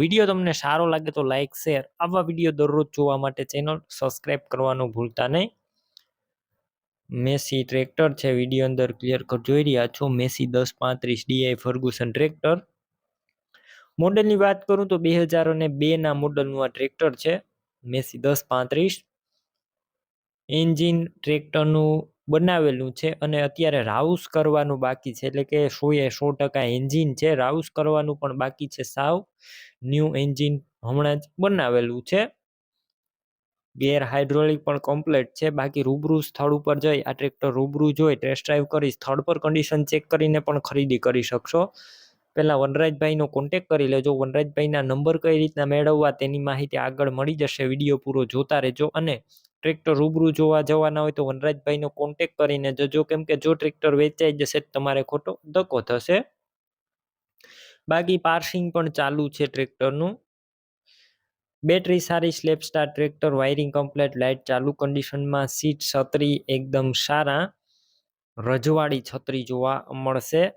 Video તમને સારો લાગે તો લાઇક શેર આવા વીડિયો દરરોજ જોવા માટે ચેનલ સબસ્ક્રાઇબ કરવાનું ભૂલતા નહીં. મેસી ટ્રેક્ટર છે, વીડિયો અંદર ક્લિયર કર, જોઈ રહ્યા છો. મેસી દસ પાંત્રીસ ડીઆઈ ફર્ગુસન ટ્રેક્ટર. મોડલની વાત કરું તો બે હજાર અને બેના મોડલનું આ ટ્રેક્ટર છે. મેસી દસ પાંત્રીસ. એન્જિન ટ્રેક્ટરનું બનાવેલું છે અને અત્યારે રાઉસ કરવાનું બાકી છે. એટલે કે એ સો ટકા એન્જિન છે, રાઉસ કરવાનું પણ બાકી છે સાવ. ન્યૂ એન્જિન હમણાં જ બનાવેલું છે. ગેર હાઇડ્રોલિક પણ કમ્પ્લીટ છે. બાકી રૂબરૂ સ્થળ ઉપર જઈ, આ ટ્રેક્ટર રૂબરૂ જોઈ, ટેસ્ટ ડ્રાઈવ કરી, સ્થળ પર કન્ડિશન ચેક કરીને પણ ખરીદી કરી શકશો. પહેલાં વનરાજભાઈનો કોન્ટેક કરી લેજો. વનરાજભાઈના નંબર કઈ રીતના મેળવવા તેની માહિતી આગળ મળી જશે. વીડિયો પૂરો જોતા રહેજો અને ટ્રેક્ટર રૂબરૂ જોવા જવાના હોય તો વનરાજભાઈનો કોન્ટેક કરીને જજો. કેમ કે જો ટ્રેક્ટર વેચાઈ જશે તમારે ખોટો ધક્કો થશે. બાકી પાર્સિંગ પણ ચાલુ છે ટ્રેક્ટરનું. બેટરી સારી self start tractor, wiring complete, light ચાલુ કન્ડિશનમાં, સીટ છત્રી એકદમ સારા. રજવાડી છત્રી જોવા મળશે.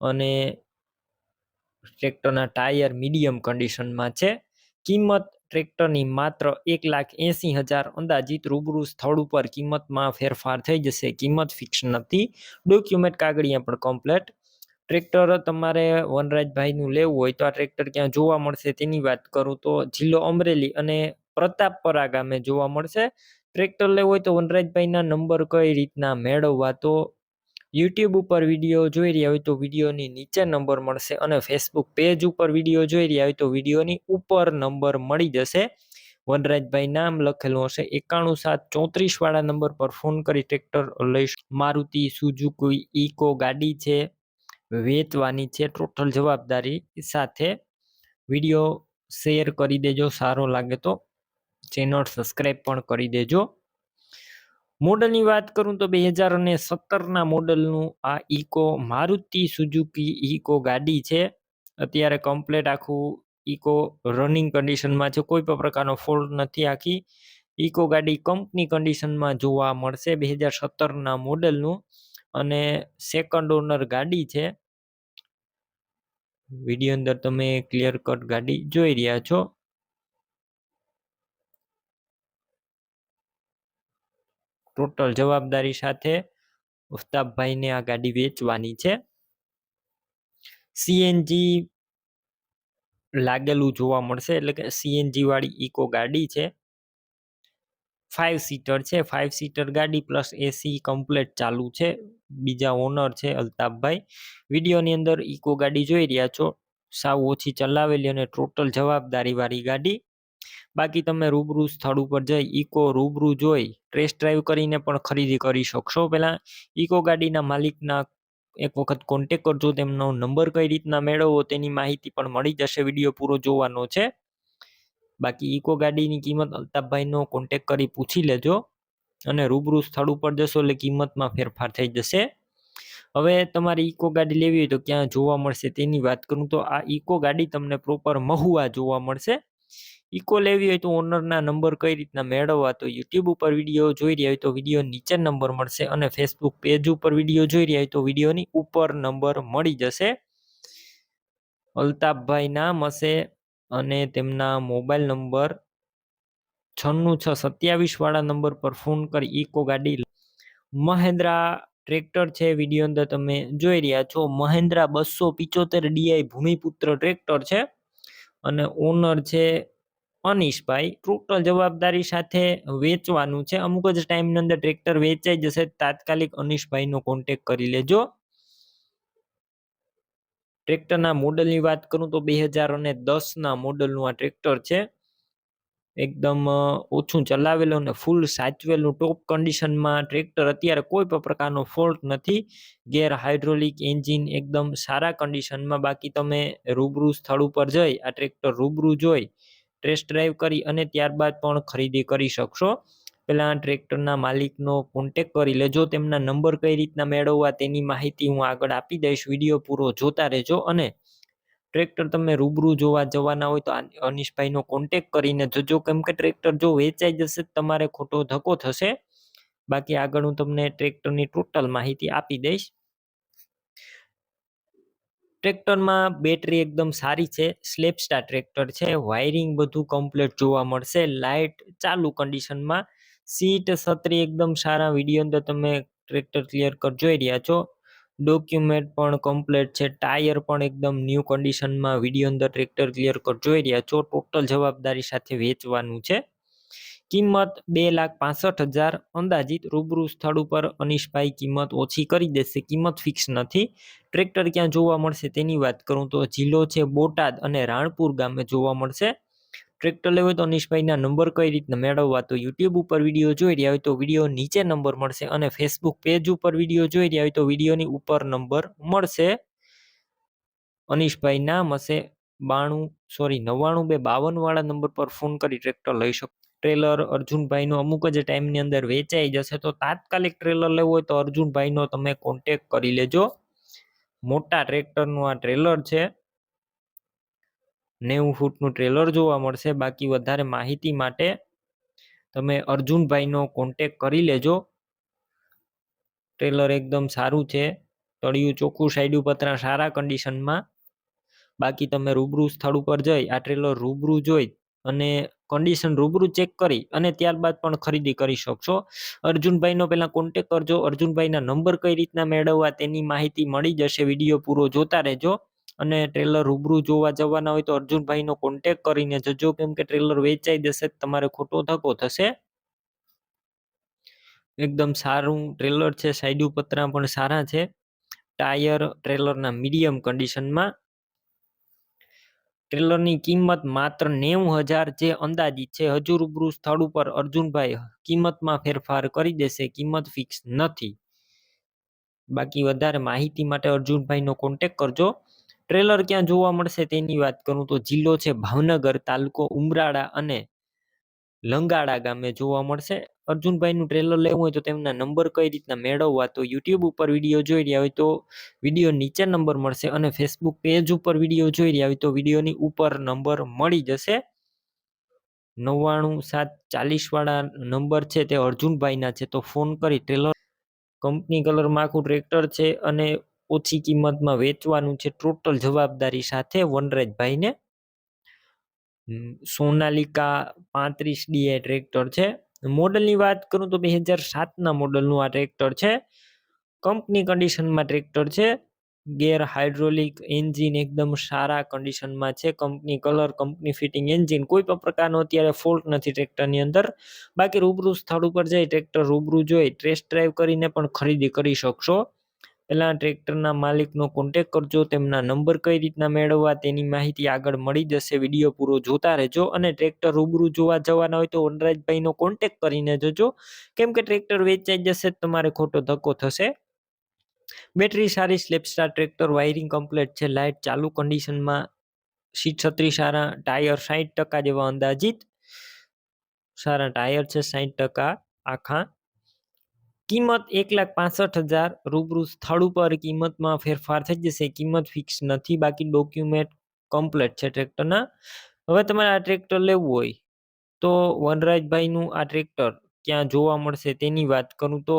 અને ટ્રેક્ટરના ટાયર મીડિયમ કન્ડિશનમાં છે. કિંમત ટ્રેક્ટરની માત્ર એક લાખ એંસી હજાર અંદાજિત રૂબરૂ સ્થળ ઉપર કિંમતમાં ફેરફાર થઈ જશે. કિંમત ફિક્સ નથી. ડોક્યુમેન્ટ કાગળિયા પણ કમ્પ્લેટ ટ્રેક્ટર તમારે વનરાજભાઈનું લેવું હોય તો આ ટ્રેક્ટર ક્યાં જોવા મળશે તેની વાત કરું તો જિલ્લો અમરેલી અને પ્રતાપપરા ગામે જોવા મળશે. ટ્રેક્ટર લેવું હોય તો વનરાજભાઈના નંબર કઈ રીતના મેળવવા તો યુટ્યુબ ઉપર વીડિયો જોઈ રહ્યા હોય તો વિડીયોની નીચે નંબર મળશે અને ફેસબુક પેજ ઉપર વીડિયો જોઈ રહ્યા હોય તો વિડીયોની ઉપર નંબર મળી જશે. વનરાજભાઈ નામ લખેલું હશે. એકાણું સાત ચોત્રીસ વાળા નંબર પર ફોન કરી ટ્રેક્ટર લઈશ. મારુતિ સુઝુકી ઇકો ગાડી છે. વેચવાની છે. ટોટલ જવાબદારી સાથે વીડિયો શેર કરી દેજો. સારો લાગે તો ચેનલ સબસ્ક્રાઈબ પણ કરી દેજો. મોડલની વાત કરું તો બે હજાર અને સત્તરના મોડલનું આ ઇકો મારુતિ સુઝુકી ઇકો ગાડી છે. અત્યારે કમ્પ્લેટ આખું ઇકો રનિંગ કન્ડિશનમાં છે. કોઈ પણ પ્રકારનો ફોલ્ટ નથી આખી. ઇકો ગાડી કંપની કન્ડિશનમાં જોવા મળશે બે હજાર સત્તરના મોડલનું. અને સેકન્ડ ઓનર ગાડી છે. વીડિયો અંદર તમે ક્લિયર કટ ગાડી જોઈ રહ્યા છો. ટોટલ જવાબદારી સાથે ઉસ્તાબભાઈને આ ગાડી વેચવાની છે. સીએનજી લાગેલું જોવા મળશે, એટલે કે સીએનજી વાળી ઇકો ગાડી છે. ફાઇવ સીટર છે. ફાઇવ સીટર ગાડી પ્લસ એસી કમ્પ્લેટ ચાલુ છે. બીજા ઓનર છે અલ્તાફભાઈ. વિડીયોની અંદર ઇકો ગાડી જોઈ રહ્યા છો. સાવ ઓછી ચલાવેલી અને ટોટલ જવાબદારી વાળી ગાડી. બાકી તમે રૂબરૂ સ્થળ ઉપર જઈ ઇકો રૂબરૂ જોઈ ટેસ્ટ ડ્રાઈવ કરીને પણ ખરીદી કરી શકશો. પહેલાં ઇકો ગાડીના માલિકના એક વખત કોન્ટેક કરજો, તેમનો નંબર કઈ રીતના મેળવવો તેની માહિતી પણ મળી જશે, વીડિયો પૂરો જોવાનો છે. બાકી ઇકો ગાડીની કિંમત અલ્તાફભાઈનો કોન્ટેક કરી પૂછી લેજો અને રૂબરૂ સ્થળ ઉપર જશો એટલે કિંમતમાં ફેરફાર થઈ જશે. હવે તમારે ઇકો ગાડી લેવી હોય તો ક્યાં જોવા મળશે તેની વાત કરું તો આ ઇકો ગાડી તમને પ્રોપર મહુવા જોવા મળશે. ઇકો લેવી હોય તો ઓનરના નંબર કઈ રીતના મેળવવા? તો યુટ્યુબ ઉપર વીડિયો જોઈ રહ્યા હોય તો વીડિયો નીચે નંબર મળશે અને ફેસબુક પેજ ઉપર વીડિયો જોઈ રહ્યા હોય તો વિડીયોની ઉપર નંબર મળી જશે. અલ્તાફભાઈ નામ હશે અને તેમના મોબાઈલ નંબર છન્નું છ સત્યાવીસ વાળા નંબર પર ફોન કરી ઇકો ગાડી મહેન્દ્રા ટ્રેક્ટર છે વીડિયો અંદર તમે જોઈ રહ્યા છો. મહેન્દ્રા બસો પિચોતેર ડીઆઈ ભૂમિપુત્ર ટ્રેક્ટર છે. અને ઓનર છે અનીશભાઈ. ટોટલ જવાબદારી સાથે વેચવાનું છે. અમુક જ ટાઈમની અંદર ટ્રેક્ટર વેચાઈ જશે. તાત્કાલિક અનીશભાઈનો કોન્ટેક કરી લેજો. ટ્રેક્ટરના મોડલની વાત કરું તો બે હજાર અને દસના મોડલનું આ ટ્રેક્ટર છે. એકદમ ઓછું ચલાવેલું અને ફૂલ સાચવેલું ટોપ કન્ડિશનમાં ટ્રેક્ટર અત્યારે કોઈ પણ પ્રકારનો ફોલ્ટ નથી. ગેર હાઇડ્રોલિક એન્જિન એકદમ સારા કન્ડિશનમાં બાકી તમે રૂબરૂ સ્થળ ઉપર જઈ, આ ટ્રેક્ટર રૂબરૂ જોઈ ટેસ્ટ ડ્રાઈવ કરી અને ત્યારબાદ પણ ખરીદી કરી શકશો. પહેલાં ટ્રેક્ટરના માલિકનો કોન્ટેક કરી લેજો, તેમના નંબર કઈ રીતના મેળવવા તેની માહિતી હું આગળ આપી દઈશ. વીડિયો પૂરો જોતા રહેજો અને ટ્રેક્ટર તમે રૂબરૂ જોવા જવાના હોય તો અનિશભાઈનો કોન્ટેક કરીને જજો કેમ કે ટ્રેક્ટર જો વેચાઈ જશે તમારે ખોટો ધક્કો થશે. બાકી આગળ હું તમને ટ્રેક્ટરની ટોટલ માહિતી આપી દઈશ. ટ્રેક્ટરમાં બેટરી એકદમ સારી છે સ્લેપસ્ટાર ટ્રેક્ટર છે વાયરિંગ બધું કમ્પ્લીટ જોવા મળશે લાઇટ ચાલુ કન્ડિશનમાં સીટ છત્રી એકદમ સારા વીડિયો અંદર તમે ટ્રેક્ટર ક્લિયર કર જોઈ રહ્યા છો. ડોક્યુમેન્ટ પણ કમ્પ્લીટ છે. ટાયર પણ એકદમ ન્યૂ કન્ડિશનમાં વીડિયો અંદર ટ્રેક્ટર ક્લિયર કર, જોઈ રહ્યા છો? ટોટલ જવાબદારી સાથે વેચવાનું છે. કિંમત બે લાખ પાસઠ હજાર, અંદાજિત રૂબરૂ સ્થળ ઉપર અનીશભાઈ કિંમત ઓછી કરી દેશે. કિંમત ફિક્સ નથી. ટ્રેક્ટર ક્યાં જોવા મળશે તેની વાત કરું તો જિલ્લો છે બોટાદ અને રાણપુર ગામે જોવા મળશે. ટ્રેક્ટર લેવું હોય તો અનીશભાઈના નંબર કઈ રીતના મેળવવા? તો યુટ્યુબ ઉપર વીડિયો જોઈ રહ્યા હોય તો વીડિયો નીચે નંબર મળશે અને ફેસબુક પેજ ઉપર વીડિયો જોઈ રહ્યા હોય તો વિડીયોની ઉપર નંબર મળશે. અનિશભાઈ નામ હશે બાણું સોરી નવ્વાણું બે બાવન વાળા નંબર પર ફોન કરી ટ્રેક્ટર લઈ શકો. ટ્રેલર અર્જુનભાઈનો અમુક જ ટાઈમની અંદર વેચાઈ જશે. તો તાત્કાલિક ટ્રેલર લેવું હોય તો અર્જુનભાઈનો તમે કોન્ટેક કરી લેજો. મોટા ટ્રેક્ટરનું આ ટ્રેલર છે. નેવું ફૂટનું ટ્રેલર જોવા મળશે. બાકી વધારે માહિતી માટે તમે અર્જુનભાઈનો કોન્ટેક કરી લેજો. ટ્રેલર એકદમ સારું છે. તળિયું ચોખ્ખું સાઈડું પતરા સારા કન્ડિશનમાં બાકી તમે રૂબરૂ સ્થળ ઉપર જઈ, આ ટ્રેલર રૂબરૂ જોઈ અને કન્ડિશન રૂબરૂ ચેક કરી અને ત્યારબાદ પણ ખરીદી કરી શકશો. અર્જુનભાઈનો પહેલાં કોન્ટેક કરજો. અર્જુનભાઈના નંબર કઈ રીતના મેળવવા તેની માહિતી મળી જશે. વીડિયો પૂરો જોતા રહેજો. અને ટ્રેલર રૂબરૂ જોવા જવાના હોય તો અર્જુનભાઈનો કોન્ટેક કરીને જજો કેમ કે ટ્રેલર વેચાઈ જશે તમારે ખોટો ધક્કો થશે. એકદમ સારું ટ્રેલર છે, સાઈડ પતરા પણ સારા છે. ટાયર ટ્રેલરના મીડિયમ કન્ડિશનમાં ટ્રેલરની કિંમત માત્ર નેવું હજાર જે અંદાજિત છે, હજુ રૂબરૂ સ્થળ ઉપર અર્જુનભાઈ કિંમતમાં ફેરફાર કરી દેશે, કિંમત ફિક્સ નથી. બાકી વધારે માહિતી માટે અર્જુનભાઈનો કોન્ટેક કરજો. ટ્રેલર ક્યાં જોવા મળશે તેની વાત કરું તો જિલ્લો છે ભાવનગર, તાલુકો ઉમરાળા અને લંગાડા ગામે જોવા મળશે. અર્જુનભાઈનું ટ્રેલર લેવું હોય તો તેમના નંબર કઈ રીતના મેળવવા તો યુટ્યુબ ઉપર વીડિયો જોઈ રહ્યા હોય તો વીડિયો નીચે નંબર મળશે અને ફેસબુક પેજ ઉપર વીડિયો જોઈ રહ્યા હોય તો વિડીયોની ઉપર નંબર મળી જશે. નવ્વાણું સાત ચાલીસવાળા નંબર છે તે અર્જુનભાઈના છે તો ફોન કરી ટ્રેલર કંપની કલરમાં આખું ટ્રેક્ટર છે અને ઓછી કિંમતમાં વેચવાનું છે ટોટલ જવાબદારી સાથે વનરાજભાઈને. સોનાલિકા પાંત્રીસ ડીઆઈ ટ્રેક્ટર છે. મોડલની વાત કરું તો બે હજાર સાતના મોડલનું આ ટ્રેક્ટર છે. કંપની કન્ડિશનમાં ટ્રેક્ટર છે. ગેર હાઇડ્રોલિક એન્જિન એકદમ સારા કન્ડિશનમાં છે. Company colour, company fitting, engine કોઈ પણ પ્રકારનો અત્યારે ફોલ્ટ નથી ટ્રેક્ટરની અંદર. બાકી રૂબરૂ સ્થળ ઉપર જઈ ટ્રેક્ટર રૂબરૂ જોઈ, ટેસ્ટ ડ્રાઈવ કરીને પણ ખરીદી કરી શકશો. પહેલાં ટ્રેક્ટરના માલિકનો કોન્ટેક કરજો, તેમના નંબર કઈ રીતના મેળવવા તેની માહિતી આગળ મળી જશે. વીડિયો પૂરો જોતા રહેજો અને ટ્રેક્ટર રૂબરૂ જોવા જવાના હોય તો વનરાજભાઈનો કોન્ટેક કરીને જજો. કેમ કે ટ્રેક્ટર વેચાઈ જશે, તમારે ખોટો ધક્કો થશે. બેટરી સારી, સ્લેપસ્ટાર ટ્રેક્ટર, વાયરિંગ કમ્પ્લીટ છે, લાઇટ ચાલુ કન્ડિશનમાં સીટ છત્રી સારા, ટાયર સાહીઠ ટકા જેવા અંદાજિત સારા ટાયર છે સાહીઠ ટકા આખા કિંમત એક લાખ પાસઠ હજાર, રૂબરૂ સ્થળ ઉપર કિંમતમાં ફેરફાર થઈ જશે. કિંમત ફિક્સ નથી, બાકી ડોક્યુમેન્ટ કમ્પ્લીટ છે ટ્રેક્ટરના હવે તમારે આ ટ્રેક્ટર લેવું હોય તો વનરાજભાઈનું આ ટ્રેક્ટર ક્યાં જોવા મળશે તેની વાત કરું તો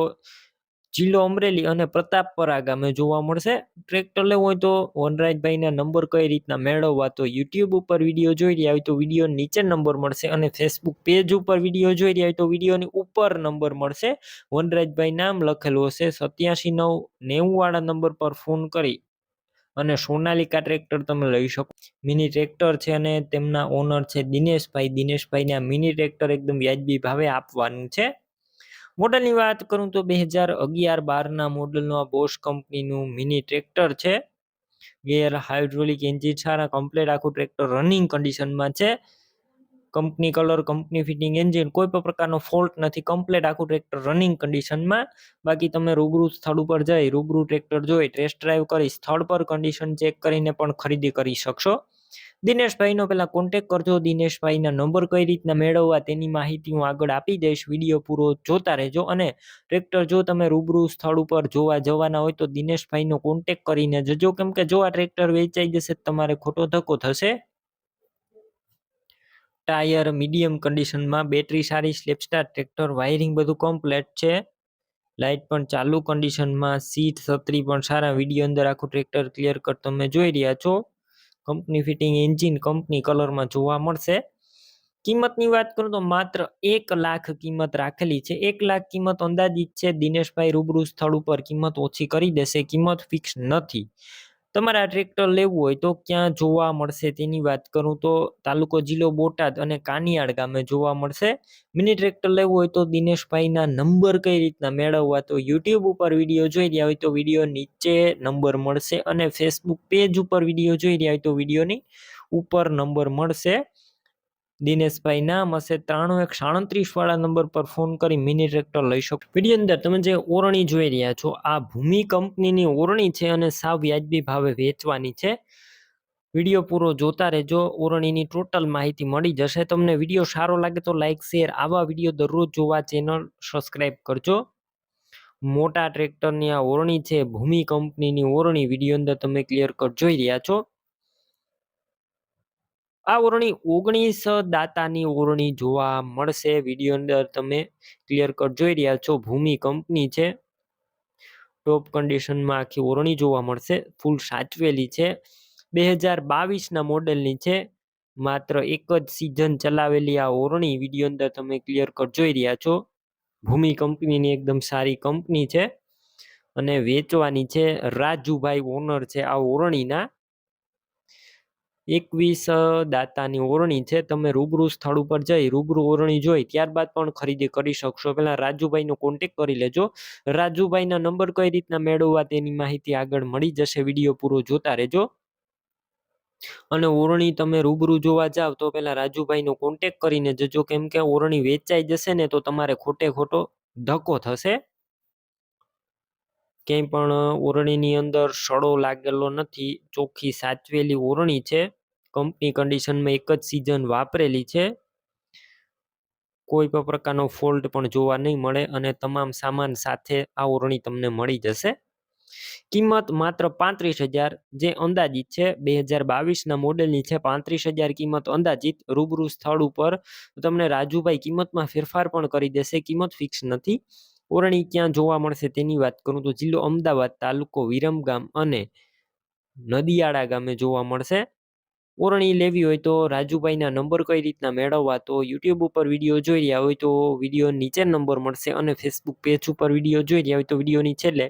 જિલ્લો અમરેલી અને પ્રતાપપરા ગામે જોવા મળશે. ટ્રેક્ટર લેવું હોય તો વનરાજભાઈના નંબર કઈ રીતના મેળવવા તો યુટ્યુબ ઉપર વીડિયો જોઈ રહ્યા હોય તો વીડિયો નીચે નંબર મળશે અને ફેસબુક પેજ ઉપર વીડિયો જોઈ રહ્યા હોય તો વિડીયોની ઉપર નંબર મળશે. વનરાજભાઈ નામ લખેલું હશે સત્યાસી નવ નેવુંવાળા નંબર પર ફોન કરી અને સોનાલિકા ટ્રેક્ટર તમે લઈ શકો. મિની ટ્રેક્ટર છે અને તેમના ઓનર છે દિનેશભાઈ. દિનેશભાઈને આ મિની ટ્રેક્ટર એકદમ વ્યાજબી ભાવે આપવાનું છે. મોડલની વાત કરું તો બે હજાર અગિયાર બારના મોડલનું આ બોશ કંપનીનું મિની ટ્રેક્ટર છે. ગેર હાઇડ્રોલિક એન્જિન સારા કમ્પ્લેટ આખું ટ્રેક્ટર રનિંગ કન્ડિશનમાં છે. Company colour, company fitting engine કોઈ પણ પ્રકારનો ફોલ્ટ નથી, કમ્પ્લેટ આખું ટ્રેક્ટર રનિંગ કન્ડિશનમાં. બાકી તમે રૂબરૂ સ્થળ ઉપર જઈ રૂબરૂ ટ્રેક્ટર જોઈ, ટેસ્ટ ડ્રાઈવ કરી, સ્થળ પર કન્ડિશન ચેક કરીને પણ ખરીદી કરી શકશો. દિનેશભાઈનો પહેલાં કોન્ટેક કરજો. દિનેશભાઈના નંબર કઈ રીતના મેળવવા તેની માહિતી હું આગળ આપી દઈશ. વીડિયો પૂરો જોતા રહેજો અને ટ્રેક્ટર જો તમે રૂબરૂ સ્થળ ઉપર જોવા જવાના હોય તો દિનેશભાઈનો કોન્ટેક કરીને જજો. કેમ કે જો આ ટ્રેક્ટર વેચાઈ જશે તમારે ખોટો ધક્કો થશે. ટાયર મીડિયમ કન્ડિશનમાં બેટરી સારી સ્લેપસ્ટાર ટ્રેક્ટર વાયરિંગ બધું કમ્પ્લેટ છે. લાઇટ પણ ચાલુ કન્ડિશનમાં સીટ છત્રી પણ સારા. વીડિયો અંદર આખું ટ્રેક્ટર ક્લિયર કટ તમે જોઈ રહ્યા છો. કંપની ફિટિંગ એન્જિન કંપની કલરમાં જોવા મળશે. કિંમતની વાત કરું તો માત્ર એક લાખ કિંમત રાખેલી છે. એક લાખ કિંમત અંદાજિત છે. દિનેશભાઈ રૂબરૂ સ્થળ ઉપર કિંમત ઓછી કરી દેશે. કિંમત ફિક્સ નથી. તમારે ટ્રેક્ટર લેવું હોય તો ક્યાં જોવા મળશે? તેની વાત કરું તો તાલુકો જિલ્લો બોટાદ અને કાનિયાડ ગામે જોવા મળશે. મિની ટ્રેક્ટર લેવું હોય તો દિનેશભાઈના નંબર કઈ રીતના મેળવવા? તો યુટ્યુબ ઉપર વીડિયો જોઈ રહ્યા હોય તો વીડિયો નીચે નંબર મળશે અને ફેસબુક પેજ ઉપર વીડિયો જોઈ રહ્યા હોય તો વિડીયોની ઉપર નંબર મળશે. દિનેશભાઈ નામ હશે ત્રાણું એક સાડત્રીસ વાળા નંબર પર ફોન કરી મિની ટ્રેક્ટર લઈ શકો. વીડિયો અંદર તમે જે ઓરણી જોઈ રહ્યા છો, આ ભૂમિ કંપનીની ઓરણી છે અને સાવ વ્યાજબી ભાવે વેચવાની છે. વીડિયો પૂરો જોતા રહેજો, ઓરણીની ટોટલ માહિતી મળી જશે. તમને વીડિયો સારો લાગે તો લાઇક શેર, આવા વીડિયો દરરોજ જોવા ચેનલ સબસ્ક્રાઇબ કરજો. મોટા ટ્રેક્ટરની આ ઓરણી છે, ભૂમિ કંપનીની ઓરણી. વીડિયો અંદર તમે ક્લિયર કટ જોઈ રહ્યા છો. આ ઓરણી ઓગણીસ દાતાની ઓરણી જોવા મળશે. વીડિયો અંદર તમે ક્લિયર કટ જોઈ રહ્યા છો. ભૂમિ કંપની છે. ટોપ કન્ડિશનમાં આખી ઓરણી જોવા મળશે. ફૂલ સાચવેલી છે. બે હજાર બાવીસના મોડેલની છે. માત્ર એક જ સિઝન ચલાવેલી આ ઓરણી વીડિયો અંદર તમે ક્લિયર કટ જોઈ રહ્યા છો. ભૂમિ કંપનીની એકદમ સારી કંપની છે. અને વેચવાની છે. રાજુભાઈ ઓનર છે આ ઓરણીના એકવીસ દાતાની ઓરણી છે, તમે રૂબરૂ સ્થળ ઉપર જઈ રૂબરૂ ઓરણી જોઈ, ત્યારબાદ પણ ખરીદી કરી શકશો. પહેલાં રાજુભાઈનો કોન્ટેક કરી લેજો. રાજુભાઈના નંબર કઈ રીતના મેળવવા તેની માહિતી આગળ મળી જશે, વીડિયો પૂરો જોતા રહેજો. અને ઓરણી તમે રૂબરૂ જોવા જાવ, તો પેલા રાજુભાઈનો કોન્ટેક કરીને જજો. કેમ કે ઓરણી વેચાઈ જશે ને, તો તમારે ખોટે ખોટો ધક્કો થશે. ક્યાંય પણ ઓરણીની અંદર સડો લાગેલો નથી. ચોખ્ખી સાચવેલી ઓરણી છે. કંપની કન્ડિશનમાં એક જ સિઝન વાપરેલી છે. કોઈ પણ પ્રકારનો ફોલ્ટ પણ જોવા નહીં મળે અને તમામ સામાન સાથે આ ઓરણી તમને મળી જશે. કિંમત માત્ર પાંત્રીસ હજાર, જે અંદાજિત છે, બે હજાર બાવીસના મોડેલની છે, પાંત્રીસ હજાર કિંમત અંદાજિત, રૂબરૂ સ્થળ ઉપર તમને રાજુભાઈ કિંમતમાં ફેરફાર પણ કરી દેશે, કિંમત ફિક્સ નથી. ઓરણી ક્યાં જોવા મળશે તેની વાત કરું તો જિલ્લો અમદાવાદ તાલુકો વિરમગામ અને નદિયાળા ગામે જોવા મળશે. ઓરણી લેવી હોય તો રાજુભાઈના નંબર કઈ રીતના મેળવવા તો યુટ્યુબ ઉપર વીડિયો જોઈ રહ્યા હોય તો વીડિયો નીચે નંબર મળશે અને ફેસબુક પેજ ઉપર વીડિયો જોઈ રહ્યા હોય તો વિડીયોની છેલ્લે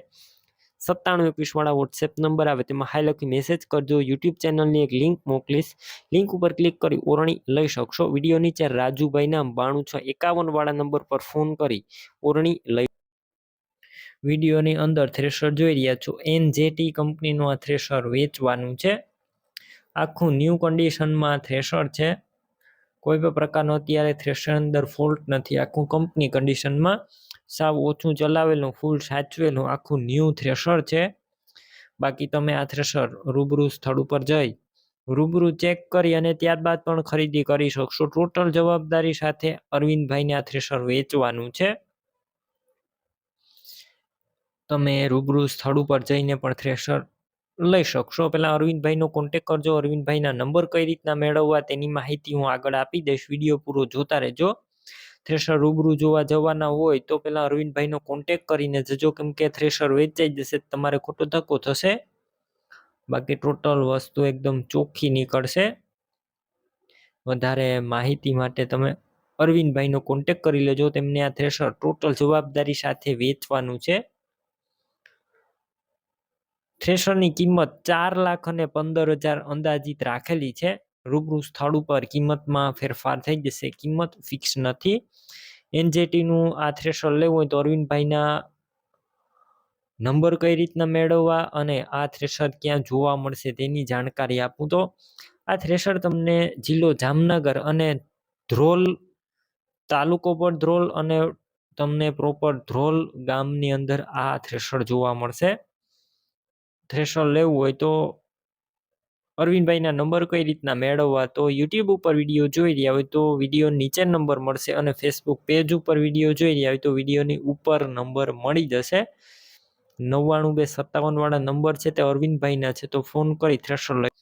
સત્તાણું એકવીસવાળા વોટ્સએપ નંબર આવે તેમાં હાઈ લખી મેસેજ કરજો. યુટ્યુબ ચેનલની એક લિંક મોકલીશ. લિંક ઉપર ક્લિક કરી ઓરણી લઈ શકશો. વીડિયો નીચે રાજુભાઈના બાણું છ એકાવનવાળા નંબર પર ફોન કરી ઓરણી લઈ વિડીયોની અંદર થ્રેશર જોઈ રહ્યા છો. એન જેટી કંપનીનું આ થ્રેશર વેચવાનું છે. આખું ન્યૂ કન્ડિશનમાં થ્રેશર છે. કોઈ પણ પ્રકારનો અત્યારે થ્રેશર અંદર ફોલ્ટ નથી. આખું કંપની કન્ડિશનમાં સાવ ઓછું ચલાવેલું ફૂલ સાચવેલું, આખું ન્યૂ થ્રેશર છે. બાકી તમે આ થ્રેશર રૂબરૂ સ્થળ ઉપર જઈ, રૂબરૂ ચેક કરી અને ત્યારબાદ પણ ખરીદી કરી શકશો. ટોટલ જવાબદારી સાથે અરવિંદભાઈને આ થ્રેશર વેચવાનું છે. તમે રૂબરૂ સ્થળ ઉપર જઈને પણ થ્રેશર લઈ શકશો. પહેલાં અરવિંદભાઈનો કોન્ટેક કરજો. અરવિંદભાઈના નંબર કઈ રીતના મેળવવા તેની માહિતી હું આગળ આપી દઈશ. વીડિયો પૂરો જોતા રહેજો. થ્રેશર રૂબરૂ જોવા જવાના હોય તો પહેલાં અરવિંદભાઈનો કોન્ટેક કરીને જજો. કેમ કે થ્રેશર વેચાઈ જશે તમારે ખોટો ધક્કો થશે. બાકી ટોટલ વસ્તુ એકદમ ચોખ્ખી નીકળશે. વધારે માહિતી માટે તમે અરવિંદભાઈનો કોન્ટેક કરી લેજો. તેમને આ થ્રેશર ટોટલ જવાબદારી સાથે વેચવાનું છે. થ્રેશરની કિંમત ચાર લાખ અને પંદર હજાર અંદાજિત રાખેલી છે. રૂબરૂ સ્થળ ઉપર કિંમતમાં ફેરફાર થઈ જશે. કિંમત ફિક્સ નથી. એનજેટીનું આ થ્રેશર લેવું હોય તો અરવિંદભાઈના નંબર કઈ રીતના મેળવવા અને આ થ્રેશર ક્યાં જોવા મળશે તેની જાણકારી આપું તો આ થ્રેશર તમને જિલ્લો જામનગર અને ધ્રોલ તાલુકો પર ધ્રોલ અને તમને પ્રોપર ધ્રોલ ગામની અંદર આ થ્રેશર જોવા મળશે. થ્રેશર લેવું હોય તો અરવિંદભાઈના નંબર કઈ રીતના મેળવવા? તો યુટ્યુબ ઉપર વીડિયો જોઈ રહ્યા હોય તો વીડિયો નીચે નંબર મળશે અને ફેસબુક પેજ ઉપર વીડિયો જોઈ રહ્યા હોય તો વિડીયોની ઉપર નંબર મળી જશે. નવ્વાણું બે સત્તાવનવાળા નંબર છે તે અરવિંદભાઈના છે તો ફોન કરી થ્રેશર લઈ.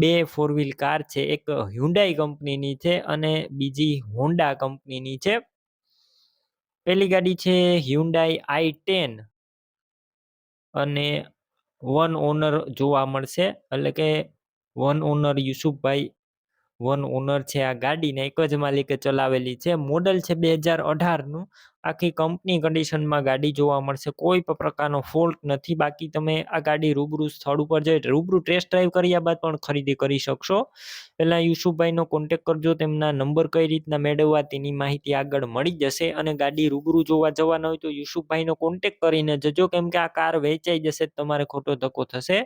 બે ફોર વ્હીલ કાર છે, એક હ્યુન્ડાઈ કંપનીની છે અને બીજી હોન્ડા કંપનીની છે. પહેલી ગાડી છે હ્યુન્ડાઈ આઈ ટેન અને વન ઓનર જોવા મળશે. એટલે કે one owner Yusufbhai one owner છે આ ગાડીને એક જ માલિકે ચલાવેલી છે. મોડલ છે બે હજાર અઢારનું. આખી કંપની કન્ડિશનમાં ગાડી જોવા મળશે. કોઈ પણ પ્રકારનો ફોલ્ટ નથી. બાકી તમે આ ગાડી રૂબરૂ સ્થળ ઉપર જઈ રૂબરૂ ટેસ્ટ ડ્રાઈવ કર્યા બાદ પણ ખરીદી કરી શકશો. પહેલાં યુસુફભાઈનો કોન્ટેક કરજો. તેમના નંબર કઈ રીતના મેળવવા તેની માહિતી આગળ મળી જશે અને ગાડી રૂબરૂ જોવા જવાના હોય તો યુસુફભાઈનો કોન્ટેક કરીને જજો. કેમ કે આ કાર વેચાઈ જશે તમારે ખોટો ધક્કો થશે.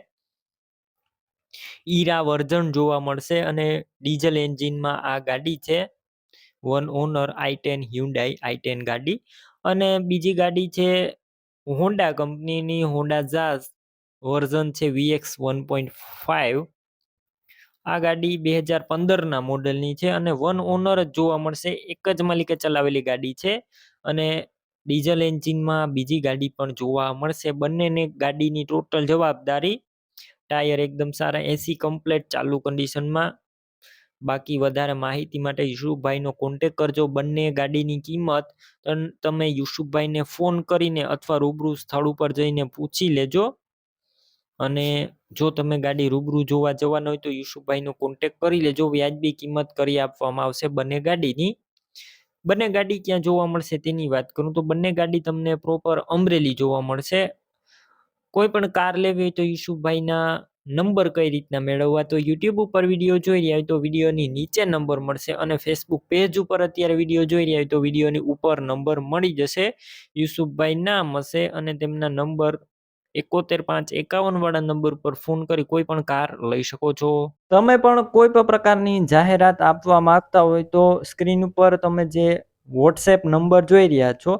ઈરા વર્ઝન જોવા મળશે અને ડીઝલ એન્જિનમાં આ ગાડી છે. One owner i ten Hyundai i ten ગાડી. અને બીજી ગાડી છે હોન્ડા કંપનીની હોન્ડા ઝાઝ વર્ઝન છે વીએક્સ વન પોઈન્ટ ફાઇવ આ ગાડી બે હજાર પંદરના મોડલની છે અને વન ઓનર જ જોવા મળશે. એક જ માલિકે ચલાવેલી ગાડી છે અને ડીઝલ એન્જિનમાં બીજી ગાડી પણ જોવા મળશે. બંનેને ગાડીની ટોટલ જવાબદારી ટાયર એકદમ સારા એસી કમ્પ્લેટ ચાલુ કન્ડિશનમાં બાકી વધારે માહિતી માટે યુસુફભાઈનો કોન્ટેક કરજો, બંને ગાડીની કિંમત તમે યુસુફભાઈને ફોન કરીને અથવા રૂબરૂ સ્થળ ઉપર જઈને પૂછી લેજો. અને જો તમે ગાડી રૂબરૂ જોવા જવાના હોય તો યુસુફભાઈનો કોન્ટેક કરી લેજો, વ્યાજબી કિંમત કરી આપવામાં આવશે બંને ગાડીની. બંને ગાડી ક્યાં જોવા મળશે તેની વાત કરું તો બંને ગાડી તમને પ્રોપર અમરેલી જોવા મળશે. કોઈ પણ કાર લેવી હોય તો યુસુફભાઈના નંબર કઈ રીતના મેળવવા? તો યુટ્યુબ ઉપર વીડિયો જોઈ રહ્યા હોય તો વિડીયોની નીચે નંબર મળશે અને ફેસબુક પેજ ઉપર અત્યારે વીડિયો જોઈ રહ્યા હોય તો વિડીયોની ઉપર નંબર મળી જશે. યુસુફભાઈ નામ હશે અને તેમના નંબર એકોતેર પાંચ એકાવન વાળા નંબર પર ફોન કરી કોઈ પણ કાર લઈ શકો છો. તમે પણ કોઈ પણ પ્રકારની જાહેરાત આપવા માંગતા હોય તો સ્ક્રીન ઉપર તમે જે વોટ્સએપ નંબર જોઈ રહ્યા છો